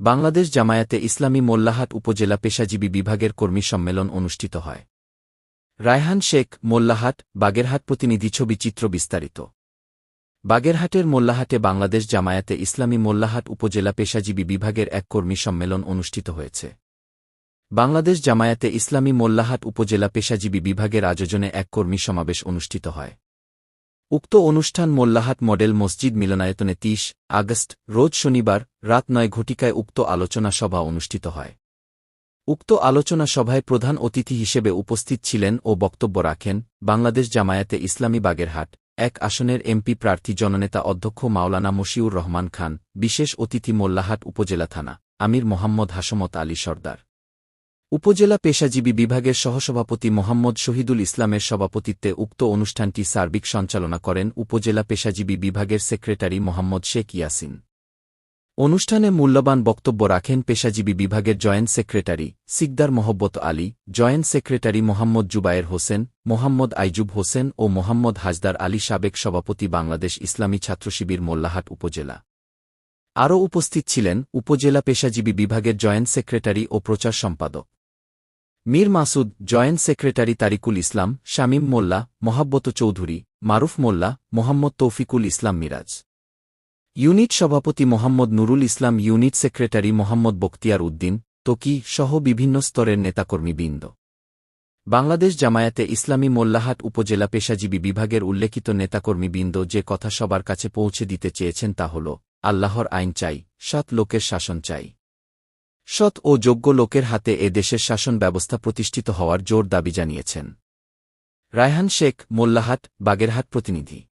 বাংলাদেশ জামায়াতে ইসলামী মোল্লাহাট উপজেলা পেশাজীবী বিভাগের কর্মী সম্মেলন অনুষ্ঠিত হয়। রায়হান শেখ, মোল্লাহাট, বাগেরহাট প্রতিনিধি ছবি চিত্র বিস্তারিত। বাগেরহাটের মোল্লাহাটে বাংলাদেশ জামায়াতে ইসলামী মোল্লাহাট উপজেলা পেশাজীবী বিভাগের এক কর্মী সম্মেলন অনুষ্ঠিত হয়েছে। বাংলাদেশ জামায়াতে ইসলামী মোল্লাহাট উপজেলা পেশাজীবী বিভাগের আয়োজনে এক কর্মী সমাবেশ অনুষ্ঠিত হয়। উক্ত অনুষ্ঠান মোল্লাহাট মডেল মসজিদ মিলনায়তনে তিস আগস্ট, রোজ শনিবার, রাত নয় ঘটিকায় উক্ত আলোচনা সভা অনুষ্ঠিত হয়। উক্ত আলোচনা সভায় প্রধান অতিথি হিসেবে উপস্থিত ছিলেন ও বক্তব্য রাখেন বাংলাদেশ জামায়াতে ইসলামী বাগেরহাট, এক আসনের এমপি প্রার্থী জননেতা অধ্যক্ষ মাওলানা মশিউর রহমান খান, বিশেষ অতিথি মোল্লাহাট উপজেলা থানা, আমির মোহাম্মদ হাসমত আলী সর্দার। উপজেলা পেশাজীবী বিভাগের সহসভাপতি মোহাম্মদ শহীদুল ইসলামের সভাপতিত্বে উক্ত অনুষ্ঠানটি সার্বিক সঞ্চালনা করেন উপজেলা পেশাজীবী বিভাগের সেক্রেটারি মোহাম্মদ শেখ ইয়াসিন। অনুষ্ঠানে মূল্যবান বক্তব্য রাখেন পেশাজীবী বিভাগের joint secretary Sikdar Mohabbat Ali, joint secretary Mohammad Jubayer Hossain, Mohammad Aizub Hossain ও মোহাম্মদ হাজদার আলী সাবেক সভাপতি বাংলাদেশ ইসলামী ছাত্রশিবির মোল্লাহাট উপজেলা। আরও উপস্থিত ছিলেন উপজেলা পেশাজীবী বিভাগের জয়েন্ট সেক্রেটারি ও প্রচার সম্পাদক। Mir Masud, joint secretary Tariqul Islam, Shamim Molla, Mohabbat Chowdhury, Maruf Molla, Mohammad Toufiqul Islam Miraj. Unit সভাপতি মোহাম্মদ নুরুল ইসলাম, ইউনিট সেক্রেটারি মোহাম্মদ বখতিয়ার উদ্দিন, তোকি সহ বিভিন্ন স্তরের নেতাকর্মীবৃন্দ। বাংলাদেশ জামায়াতে ইসলামী মোল্লাহাট উপজেলা পেশাজীবী বিভাগের উল্লেখিত নেতাকর্মীবৃন্দ যে কথা সবার কাছে পৌঁছে দিতে চেয়েছেন তা হল, আল্লাহর আইন চাই, সাত লোকের শাসন চাই। সৎ ও যোগ্য লোকের হাতে এ দেশের শাসন ব্যবস্থা প্রতিষ্ঠিত হওয়ার জোর দাবি জানিয়েছেন। রায়হান শেখ, মোল্লাহাট, বাগেরহাট প্রতিনিধি।